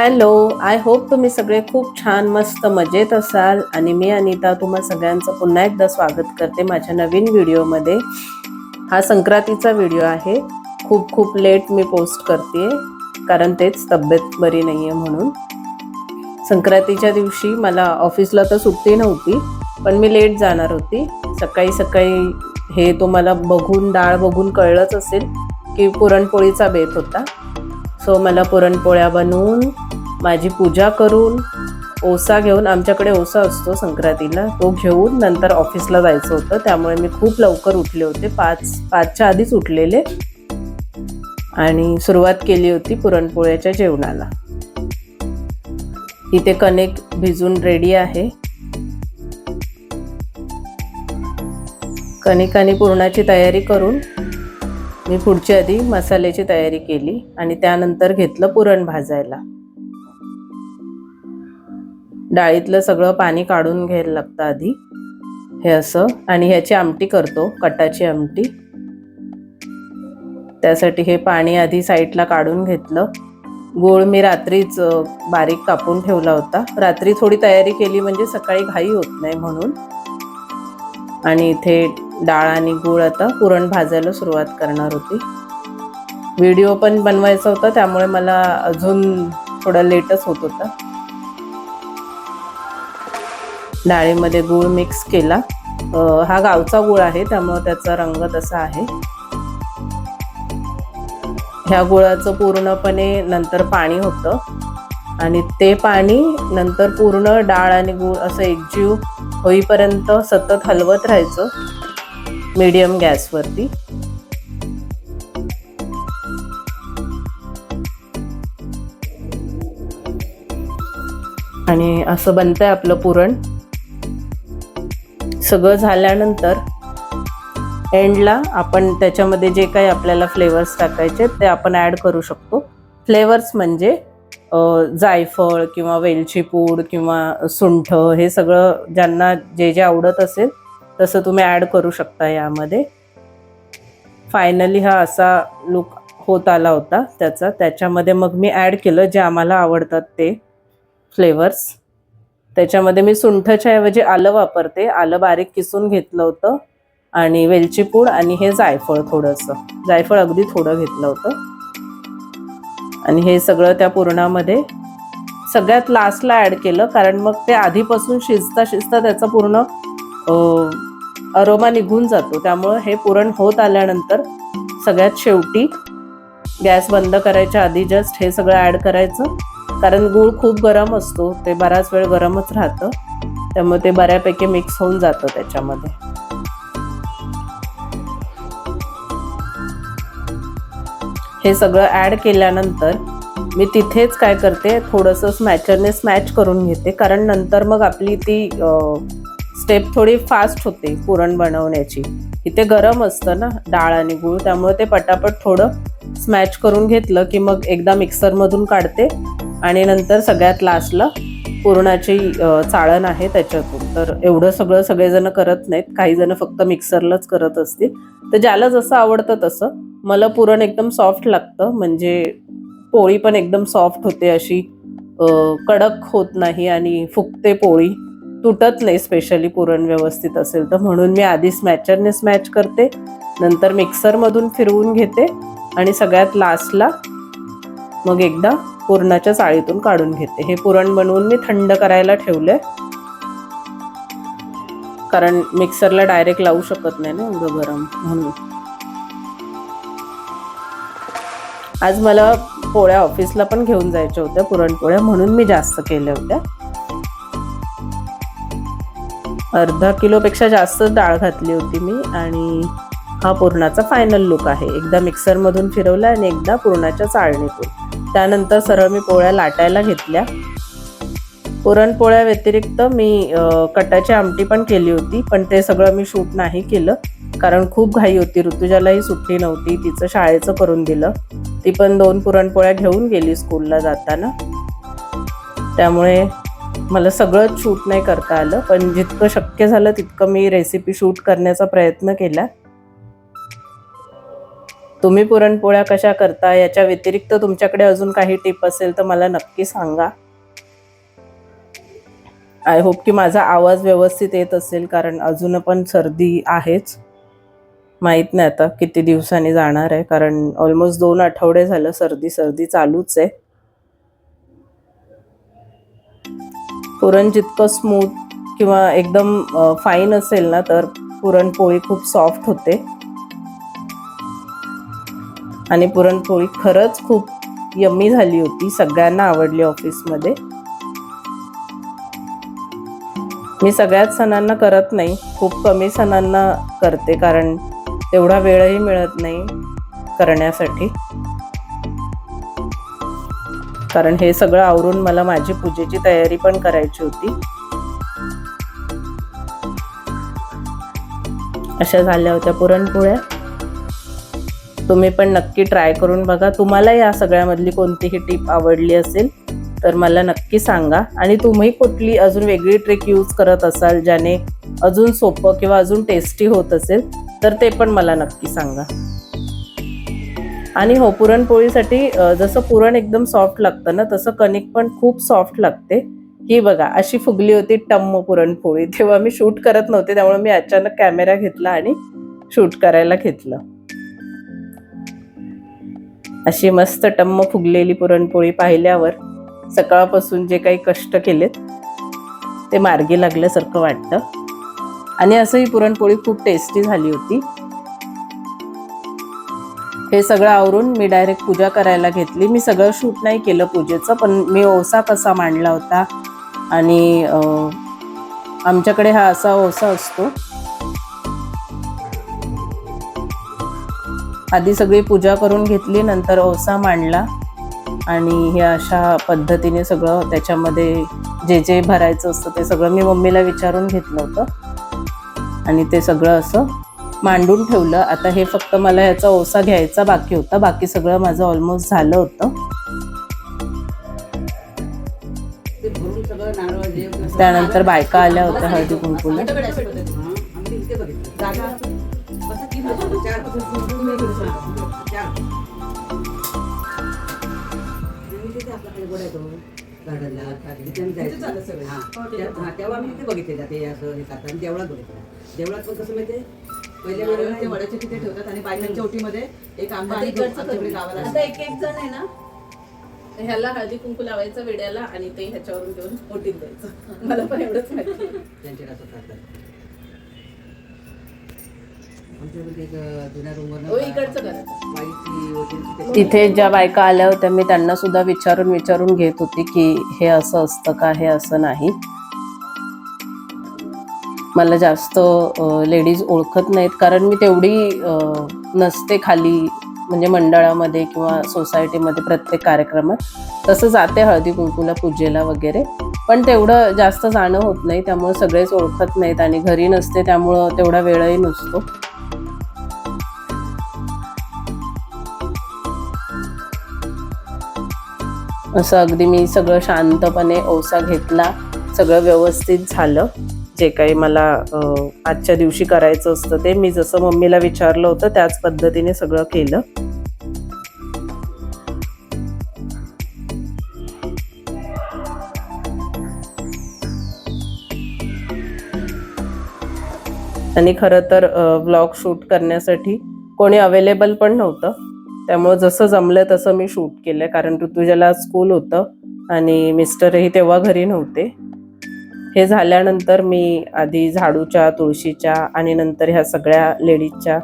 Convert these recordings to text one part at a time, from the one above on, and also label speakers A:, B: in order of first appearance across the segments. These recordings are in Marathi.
A: हॅलो आय होप तुम्ही सगळे खूप छान मस्त मजेत असाल. आणि मी अनिता तुम्हा सगळ्यांचं पुन्हा एकदा स्वागत करते माझ्या नवीन व्हिडिओमध्ये. हा संक्रांतीचा व्हिडिओ आहे. खूप खूप लेट मी पोस्ट करते कारण तेच तब्येत बरी नाही आहे म्हणून. संक्रांतीच्या दिवशी मला ऑफिसला तर सुट्टी नव्हती पण मी लेट जाणार होती. सकाळी सकाळी हे तुम्हाला बघून डाळ बघून कळलंच असेल की पुरणपोळीचा बेत होता. सो मला पुरणपोळ्या बनवून माझी पूजा करून ओसा घेऊन आमच्याकडे ओसा असतो संक्रांतीला तो घेऊन नंतर ऑफिसला जायचं होतं. त्यामुळे मी खूप लवकर उठले होते. पाच पाचच्या आधीच उठलेले. आणि सुरुवात केली होती पुरणपोळ्याच्या जेवणाला. इथे कणिक भिजून रेडी आहे. कणिक आणि पुरणाची तयारी करून मी पुढच्या आधी मसाल्याची तयारी केली आणि त्यानंतर घेतलं पुरण भाजायला. डाळीतलं सगळं पाणी काढून घ्यायला लागतं आधी. हे असं. आणि ह्याची आमटी करतो कटाची आमटी. त्यासाठी हे पाणी आधी साईडला काढून घेतलं. गोळ मी रात्रीच बारीक कापून ठेवला होता. रात्री थोडी तयारी केली म्हणजे सकाळी घाई होत नाही म्हणून. आणि इथे डाळ आणि गूळ आता पुरण भाजायला सुरुवात करणार होती. व्हिडिओ पण बनवायचा होता त्यामुळे मला अजून थोडा लेटच होत होता. डाळीमध्ये गूळ मिक्स केला. हा गावचा गूळ आहे त्यामुळं त्याचा रंग तसा आहे. ह्या गुळाचं पूर्णपणे नंतर पाणी होतं. आणि ते पाणी नंतर पूर्ण डाळ आणि गूळ असं एकजीव होईपर्यंत सतत हलवत राहायचं. मीडियम गॅसवरती. आणि असं बनतंय आपलं पुरण. सगळं झाल्यानंतर एंडला आपण त्याच्यामध्ये जे काही आपल्याला फ्लेवर्स टाकायचे ते आपण ॲड करू शकतो. फ्लेवर्स म्हणजे जायफळ किंवा वेलची पूड किंवा सुंठ हे सगळं ज्यांना जे जे आवडत असेल तसं तुम्ही ॲड करू शकता यामध्ये. फायनली हा असा लुक होत आला होता त्याचा. त्याच्यामध्ये मग मी ॲड केलं जे आम्हाला आवडतात ते फ्लेवर्स त्याच्यामध्ये मी सुंठच्या ऐवजी आलं वापरते. आलं बारीक किसून घेतलं होतं. आणि वेलची पूड आणि हे जायफळ थोडंसं. जायफळ अगदी थोडं घेतलं होतं. आणि हे सगळं त्या पुरणामध्ये सगळ्यात लास्टला ॲड केलं. कारण मग ते आधीपासून शिजता शिजता त्याचा पूर्ण अरोमा निघून जातो. त्यामुळं हे पुरण होत आल्यानंतर सगळ्यात शेवटी गॅस बंद करायच्या आधी जस्ट हे सगळं ॲड करायचं. कारण गूळ खूप गरम असतो ते बराच वेळ गरमच राहतं. त्यामुळे ते बऱ्यापैकी मिक्स होऊन जातं त्याच्यामध्ये. हे सगळं ॲड केल्यानंतर मी तिथेच काय करते थोडंसं स्मॅचरने स्मॅच करून घेते. कारण नंतर मग आपली ती स्टेप थोडी फास्ट होते पुरण बनवण्याची. इथे गरम असतं ना डाळ आणि गूळ. त्यामुळे ते पटापट थोडं स्मॅच करून घेतलं की मग एकदा मिक्सरमधून काढते. आणि नंतर सगळ्यात लास्टला पुरणाची चाळण आहे त्याच्यातून. तर एवढं सगळं सगळेजण करत नाहीत. काही जण फक्त मिक्सरलाच करत असतील. तर ज्याला जसं आवडतं तसं. मला पुरण एकदम सॉफ्ट लागतं. म्हणजे पोळी पण एकदम सॉफ्ट होते अशी. कडक होत नाही आणि फुगते पोळी. तुटत नाही स्पेशली पुरण व्यवस्थित असेल तर. म्हणून मी आधी स्मॅचरने स्मॅच करते. नंतर मिक्सरमधून फिरवून घेते. आणि सगळ्यात लास्टला मग एकदा पुरणाच्या चाळीतून काढून घेते. हे पुरण बनवून मी थंड करायला ठेवलंय. कारण मिक्सरला डायरेक्ट लावू शकत नाही ना एवढं गरम म्हणून. आज मला पोळ्या ऑफिसला पण घेऊन जायच्या होत्या पुरणपोळ्या म्हणून मी जास्त केल्या होत्या. अर्धा किलोपेक्षा जास्तच डाळ घातली होती मी आणि हा पुरणाचा फायनल लुक आहे. एकदा मिक्सरमधून फिरवला आणि एकदा पुरणाच्या चाळणीतून. त्यानंतर सरळ मी पोळ्या लाटायला घेतल्या. पुरणपोळ्या व्यतिरिक्त मी कटाची आमटी पण केली होती पण ते सगळं मी शूट नाही केलं. कारण खूप घाई होती ऋतुजालाही सुट्टी नव्हती तिचं शाळेचं करून दिलं. ती पण दोन पुरणपोळ्या घेऊन गेली स्कूलला जाताना. त्यामुळे मला सगळंच शूट नाही करता आलं पण जितकं शक्य झालं तितकं मी रेसिपी शूट करण्याचा प्रयत्न केला. तुम्ही पुरणपोळ्या कशा करता? याच्या व्यतिरिक्त तुमच्याकडे अजून काही टिप असेल तर मला नक्की सांगा. आय होप की माझा आवाज व्यवस्थित येत असेल कारण अजून पण सर्दी आहेच. माहीत नाही आता किती दिवसांनी जाणार आहे कारण ऑलमोस्ट दोन आठवडे झालं सर्दी सर्दी चालूच आहे. पुरण जितकं स्मूथ किंवा एकदम फाईन असेल ना तर पुरणपोळी खूप सॉफ्ट होते. आणि पुरणपोळी खरंच खूप यम्मी झाली होती सगळ्यांना आवडली ऑफिसमध्ये. मी सगळ्याच सणांना करत नाही खूप कमी सणांना करते कारण तेवढा वेळही मिळत नाही करण्यासाठी. कारण हे सगळं आवरून मला माझी पूजेची तयारी पण करायची होती. अशा झाल्या होत्या पुरणपोळ्या. तुम्ही पण नक्की ट्राय करून बघा. तुम्हाला या सगळ्यामधली कोणतीही टीप आवडली असेल तर मला नक्की सांगा. आणि तुम्ही कुठली अजून वेगळी ट्रिक यूज करत असाल ज्याने अजून सोपं किंवा अजून टेस्टी होत असेल तर ते पण मला नक्की सांगा. आणि हो पुरणपोळीसाठी जसं पुरण एकदम सॉफ्ट लागतं ना तसं कणिक पण खूप सॉफ्ट लागते. ही बघा अशी फुगली होती टम्म पुरणपोळी. तेव्हा मी शूट करत नव्हते त्यामुळे मी अचानक कॅमेरा घेतला आणि शूट करायला घेतलं. अशी मस्त टम्म फुगलेली पुरणपोळी पाहिल्यावर सकाळपासून जे काही कष्ट केलेत ते मार्गी लागल्यासारखं वाटतं. आणि असं ही पुरणपोळी खूप टेस्टी झाली होती. हे सगळं आवरून मी डायरेक्ट पूजा करायला घेतली. मी सगळं शूट नाही केलं पूजेचं पण मी ओसा कसा मांडला होता आणि आमच्याकडे हा असा ओसा असतो. आधी सगळी पूजा करून घेतली नंतर ओसा मांडला. आणि हे अशा पद्धतीने सगळं त्याच्यामध्ये जे जे भरायचं असतं ते सगळं मी मम्मीला विचारून घेतलं होतं. आणि ते सगळं असं मांडून ठेवलं. आता हे फक्त मला ह्याचा ओसा घ्यायचा बाकी होता. बाकी सगळं माझं ऑलमोस्ट झालं होतं. त्यानंतर बायका आल्या होत्या हळदी कुंकूला.
B: तेव्हा आम्ही तिथे बघितले ते असं हे करतात आणि देवळात बघितलं देवळात पण कसं माहितीये पहिल्या वेळेला ते वडाचे तिथे ठेवतात आणि बायकांच्या ओटीमध्ये एक आंबा आणि गावाला
A: आता एक एक जण आहे ना ह्याला हळदी कुंकू लावायचं वेड्याला आणि ते ह्याच्यावरून घेऊन ओटीत द्यायचं. मला पण एवढंच माहिती.
B: त्यांच्याकडे असं करतात आमच्याकडे एक अं, जुन्या रूमवर
A: हो, इकडचं करायचं.
B: बाईची ओटीची ते-
A: तिथे ज्या बायका आल्या होत्या मी त्यांना सुद्धा विचारून विचारून घेत होती की हे असं असतं का हे असं नाही. मला जास्त लेडीज ओळखत नाहीत. कारण मी तेवढी नसते खाली म्हणजे मंडळामध्ये किंवा सोसायटीमध्ये प्रत्येक कार्यक्रमात. तसं जाते हळदी कुंकूला पूजेला वगैरे. पण तेवढं जास्त जाणं होत नाही त्यामुळे सगळेच ओळखत नाहीत आणि घरी नसते त्यामुळं तेवढा वेळही नसतो. असं अगदी मी सगळं शांतपणे ओसा घेतला. सगळं व्यवस्थित झालं. जे काही मला आजच्या दिवशी करायचं असतं ते मी जसं मम्मीला विचारलं होतं त्याच पद्धतीने सगळं केलं. आणि खरं तर ब्लॉग शूट करण्यासाठी कोणी अवेलेबल पण नव्हतं. त्यामुळं जसं जमलं तसं मी शूट केलं कारण ऋतुजाला स्कूल होतं आणि मिस्टरही तेव्हा घरी नव्हते. हे झाल्यानंतर मी आधी झाडूच्या तुळशीच्या आणि नंतर ह्या सगळ्या लेडीजच्या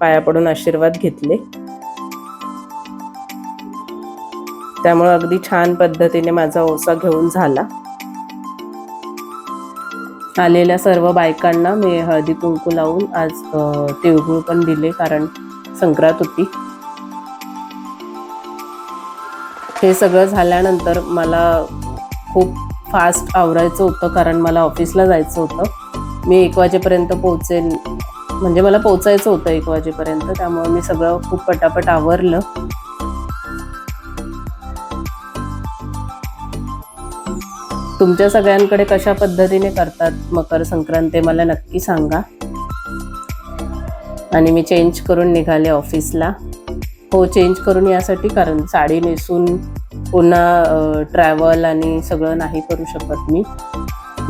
A: पाया पडून आशीर्वाद घेतले. त्यामुळं अगदी छान पद्धतीने माझा ओसा घेऊन झाला. आलेल्या सर्व बायकांना मी हळदी कुंकू लावून आज तिळगुळ पण दिले कारण संक्रांत होती. हे सगळं झाल्यानंतर मला खूप फास्ट आवरायचं होतं कारण मला ऑफिसला जायचं होतं. मी एक वाजेपर्यंत पोहोचेन म्हणजे मला पोचायचं होतं एक वाजेपर्यंत त्यामुळे मी सगळं खूप पटापट आवरलं. तुमच्या सगळ्यांकडे कशा पद्धतीने करतात मकर संक्रांत ते मला नक्की सांगा. आणि मी चेंज करून निघाले ऑफिसला. हो चेंज करून यासाठी कारण साडी नेसून पुन्हा ट्रॅव्हल आणि सगळं नाही करू शकत मी.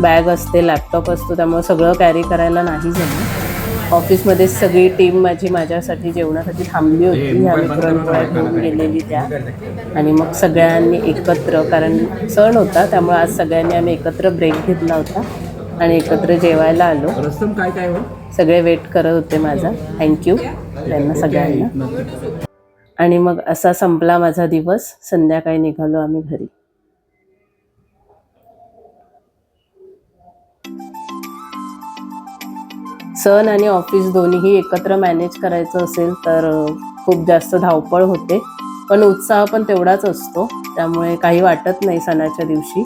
A: बॅग असते लॅपटॉप असतो त्यामुळे सगळं कॅरी करायला नाही जमत. ऑफिसमध्ये सगळी टीम माझी माझ्यासाठी जेवणासाठी थांबली होती. ह्या मी पुरणपोळ्या घेऊन गेलेली त्या. आणि मग सगळ्यांनी एकत्र कारण सण होता त्यामुळे आज सगळ्यांनी आम्ही एकत्र ब्रेक घेतला होता आणि एकत्र जेवायला आलो.
B: काय काय हो?
A: सगळे वेट करत होते माझा. थँक्यू त्यांना सगळ्यांना. आणि मग असा संपला माझा दिवस. संध्याकाळी निघालो आम्ही घरी. सण आणि ऑफिस दोन्हीही एकत्र मॅनेज करायचं असेल तर खूप जास्त धावपळ होते. पण उत्साह पण तेवढाच असतो. त्यामुळे काही वाटत नाही सणाच्या दिवशी.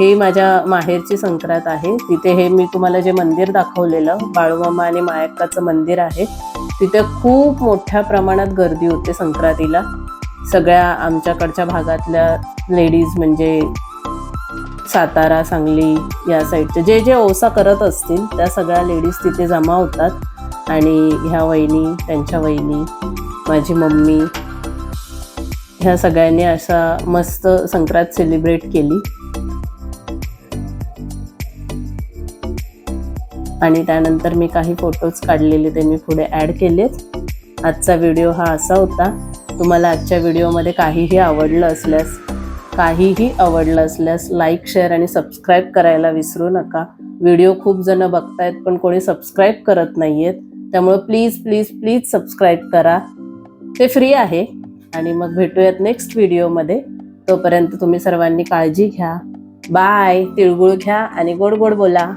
A: हे माझ्या माहेरची संक्रांत आहे. तिथे हे मी तुम्हाला जे मंदिर दाखवलेलं बाळूमामा आणि मायक्काचं मंदिर आहे तिथे खूप मोठ्या प्रमाणात गर्दी होते संक्रांतीला. सगळ्या आमच्याकडच्या भागातल्या लेडीज म्हणजे सातारा सांगली या साईडचे जे जे ओसा करत असतील त्या सगळ्या लेडीज तिथे जमा होतात. आणि ह्या वहिनी त्यांच्या वहिनी माझी मम्मी ह्या सगळ्यांनी असा मस्त संक्रांत सेलिब्रेट केली. आणि त्यानंतर मी काही फोटोज काढलेले ते मी पुढे ॲड केलेत. आजचा व्हिडिओ हा असा होता. तुम्हाला आजच्या व्हिडिओमध्ये काहीही आवडलं असल्यास काहीही आवडलं असल्यास लाईक शेअर आणि सबस्क्राईब करायला विसरू नका. व्हिडिओ खूप जणं बघतायत पण कोणी सबस्क्राईब करत नाही आहेत त्यामुळं प्लीज प्लीज प्लीज सबस्क्राईब करा. ते फ्री आहे. आणि मग भेटूयात नेक्स्ट व्हिडिओमध्ये तोपर्यंत तुम्ही सर्वांनी काळजी घ्या. बाय तिळगुळ घ्या आणि गोड गोड बोला.